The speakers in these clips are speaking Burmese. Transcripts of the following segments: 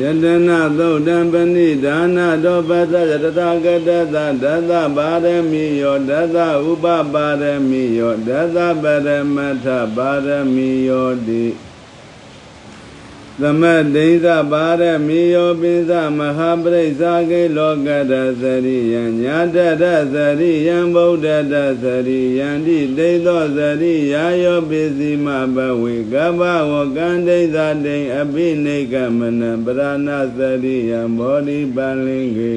ယတနာသုတ်တံပဏိဒါနာတောပသယတထာဂတသဒသပါရမီယောဒသဥပပါရမီယောဒသပရမထပါရမီယောတိ သမဒိဋ္ဌပါရမီယောပိသမဟာပရိစ္ဆာကေလောကတသရိယံညာတတသရိယံဗုဒ္ဓတသရိယံတိဒိဋ္ဌောသရိယာယောပိစီမဘဝေကဗ္ဗဝကံဒိဋ္ဌတိံအပိနိကမနံပရဏသရိယံဘောဓိပလ္လင်္ကေ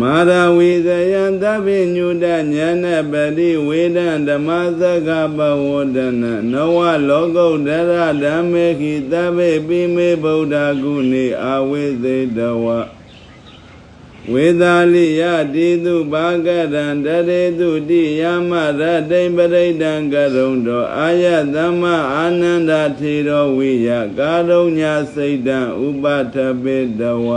မာရဝိဇယံသဗ္ဗညုတဉာဏပတိဝေဒံဓမ္မသကပဝဒနာနဝလောကုတ္တရဓမ္မေခိသဗ္ဗေပိမေဗုဒ္ဓဂုဏေအာဝိသေတဝဝေသာလိယတိတုဘာကရံတရေတုတိယမရတိံပရိဒံကရုံတောအာယသမ္မအာနန္ဒထေရောဝိယကာရုညစိတ်တံဥပထပေတဝ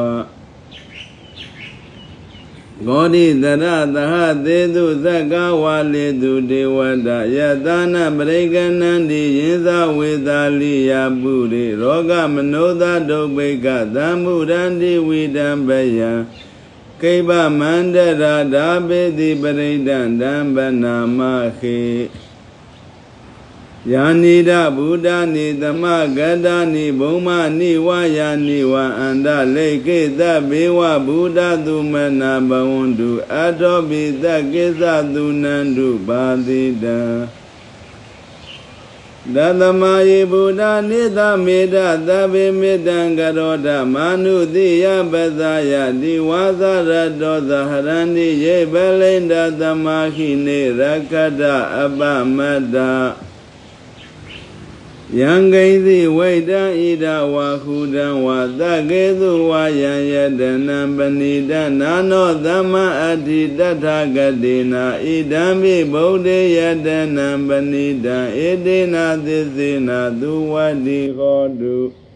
ဂောတိတရသဟသေတုသက္ကဝါလေတုဒေဝတယတနာပရိကဏံတိယင်းသဝေသာလိယပုရိရောဂမနောသဒုပိကသံမှုရန္တိဝိတံပယံကိဗ္ဗမန္တရာဓာပေတိပရိဒံတံဗနာမခေ ယာနိဒဗုဒ္ဓနိသမဂတနိဘုံမနိဝယာနိဝအန္တလေကိသဘေဝဗုဒ္ဓသူမနာဘဝန္တုအတောပိသကိစ္စသူနန္တုပါတိတံဒသမယေဗုဒ္ဓနိသမေတသဗ္ဗေမေတံကရောဓမာနုတိယပဇာယတိဝါသရတောသဟရန္တိယေပလိန္ဒသမခိနေရကတအပမတ္တ ယံဂိသိဝိတံဣဒဝါဟုတံဝါသကေသုဝါယံယတနံပဏိတနာနောသမ္မအဋ္ဌိတထာဂတိနာဣဒံပိဗုဒ္ဓေယတနံပဏိတံဣတိနာသစ္စေနာသူဝတိဟောတုခ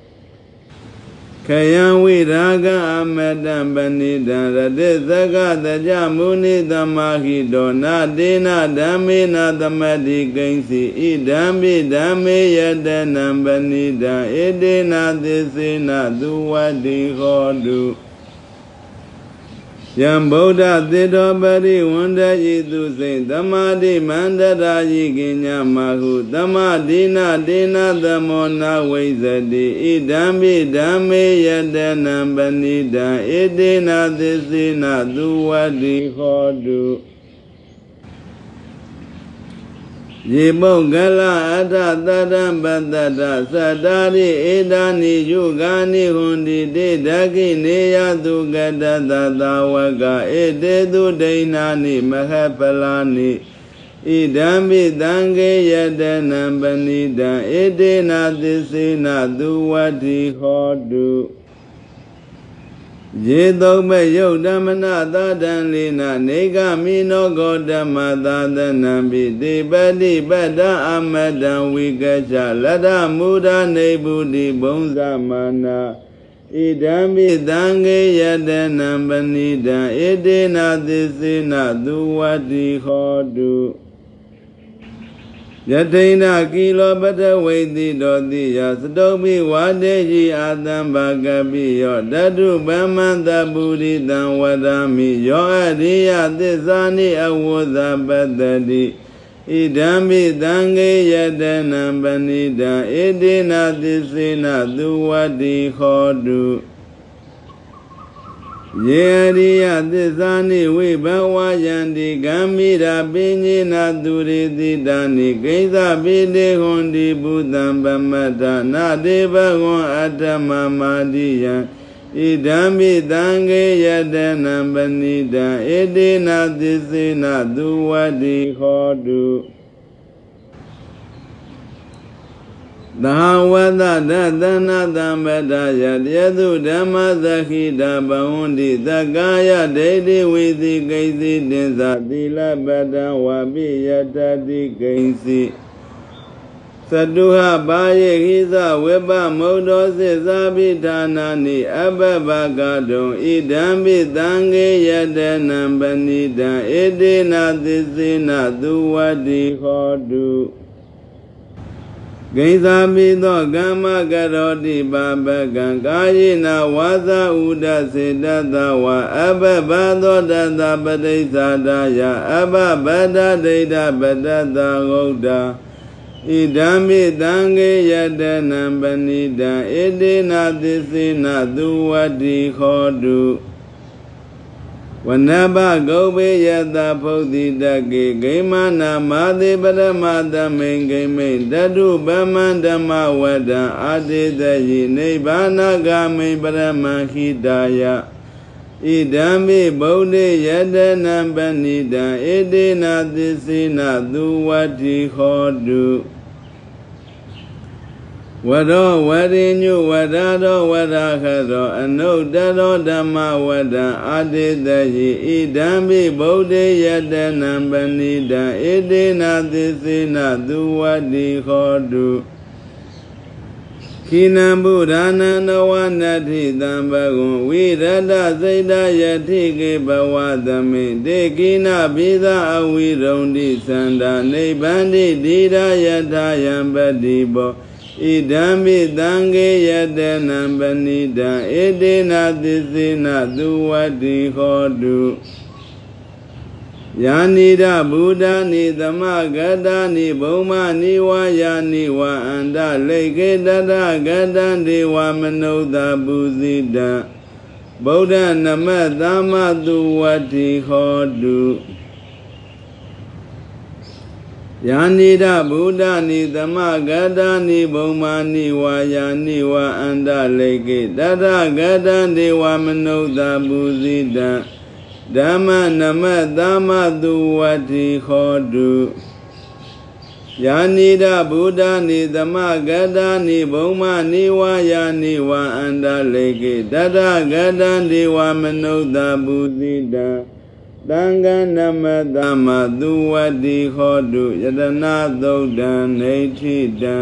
ယံဝိရာဂအမတံပဏိတံရတိသကတကြမုနိသမာဟိတောနာတေနဓမ္မေနသမတိကိဉ္စီဣဒံပိဓမ္မေယတနံပဏိတံဣတေနသစ္စေနသူဝတိဟောတု ယံဗုဒ္ဓသေတောပရိဝန္တယိသူစိတ်သမာတိမန္တရာယိကိညာမဟုသမာတိနာတေနသမောနာဝိဇတိဣဒံပိဓမ္မေယတနံပဏိတံဣတေနသစ္စေနသူဝတိဟောတု ယေပုဂ္ဂလအထသတ္တံပတ္တတသတ္တာရိဧတာနိယုဂာနိဟွန်တိတေဒကိနေယသူကတသသာဝကဧတေသူဒိဏာနိမဟပလာနိဣဒံပိတံကေယတနံပဏိတံဣတေနသစ္စေနသူဝတိဟောတု ယေသုံးမဲ့ယုတ်ဓမ္မနာသာတံလေနာနေကမိနောဂောဓမ္မသာသနံပိတိပတိပတ္တအမတံဝိကချလတ္တမူဒနေဗုတိဘုံဇမနာဣဒံပိသံဃေယတနံပဏိတံဣတေနသစ္စေနသူဝတိဟောတု ယထိန်နာကိလောပတဝိတိတောတိယသတုံပိဝါတေဟိအာတံဘာကပိယောတတုဗမ္မန္တပုရိတံဝဒာမိယောအရိယသစ္စာနိအဝုဇပတ္တိဣဒံပိသံဃေယတနံပဏိတံဣတိနာသစ္စေနသူဝတိဟောတု ယေရိယသစ္စာနိဝိဘဝယန္တိဂံမိရာပိညေနသူရိတိတာနိကိစ္စပိတေဟွန်တိဘုသံပမတ္တနာတေဘဂဝံအတ္တမမာတိယံဣဒံမိတံဃေယတနံပဏိတံဣတိနာသစ္စေနသူဝတိဟောတု သာဝတဒသနာတံပတယတယသုဓမ္မသခိတာဘဝန္တိသက္ကာယဒိဋ္ဌိဝိသိကိသိတင်္စာသီလပတံဝပိယတတိကိဉ္စီသတုဟဘာယေခိသဝေပမௌဒောစေသာပိဌာနာနိအပပကတုံဣဒံပိသံဃေယတနံပဏိတံဣတိနာသစ္စေနသူဝတိဟောတုယ ဂိသာမိသောကမ္မကရောတိပါပကံကာယေနဝါစာဥဒစေတတဝါအဘဘသောတတပတိစ္ဆာဒာယအဘဗဒဒိဋ္ဌပတတဂௌဒာဣဒံမိတံခေယတနံပဏိတံဣတိနာသစ္စေနသူဝတိခောတု ဝနဘဂௌဘေယတဖုတ်တိတကေဂိမနာမာတိပရမတမိန်ဂိမိန်တတုပမန္ဓမ္မဝဒံအာတိတယိနိဗ္ဗာနဂာမိန်ပရမဟိတာယဣဒံမိဗုဒ္ဓယတနံပဏိတံဣတိနာသစ္စေနသူဝတိခောတု ဝရောဝရိညုဝရရောဝရခရောအနုတ္တရောဓမ္မဝဒံအာတိတယိဣဒံမိဗုဒ္ဓယတနံပဏိတံဣတိနာသစ္စေနသူဝတိခောတုခိနံဗုဒ္ဓနာနဝနတ္ထိတံဘဂဝံဝိရတစိတ်တယတိကေဘဝသမိတေကိနပိသအဝိရုံတိသန္တာနိဗ္ဗန္တိတိရယထာယံပတိဘော ဣဒံမိတံခေယတနံပဏိတံဣတိနာသစ္စေနသူဝတိဟောတုယာနိဒဗုဒ္ဓနိသမဂတာနိဘုံမနိဝါယာနိဝါအန္တလိကေတတဂတံဒေဝမနုဿပုဇိတံဗုဒ္ဓနမသမ္မသူဝတိဟောတု ယာနိဒဗုဒ္ဓနိသမဂတာနိဘုံမာနိဝါယာနိဝါအန္တလိကေတတဂတံဒေဝမနုဿပုဇိတံဓမ္မနမသမ္မသူဝတိခောတုယာနိဒဗုဒ္ဓနိသမဂတာနိဘုံမာနိဝါယာနိဝါအန္တလိကေတတဂတံဒေဝမနုဿပုဇိတံ တံဃနမသမ္မသူဝတိခောတုယတနာသုတ်တံနေဋ္ဌိတံ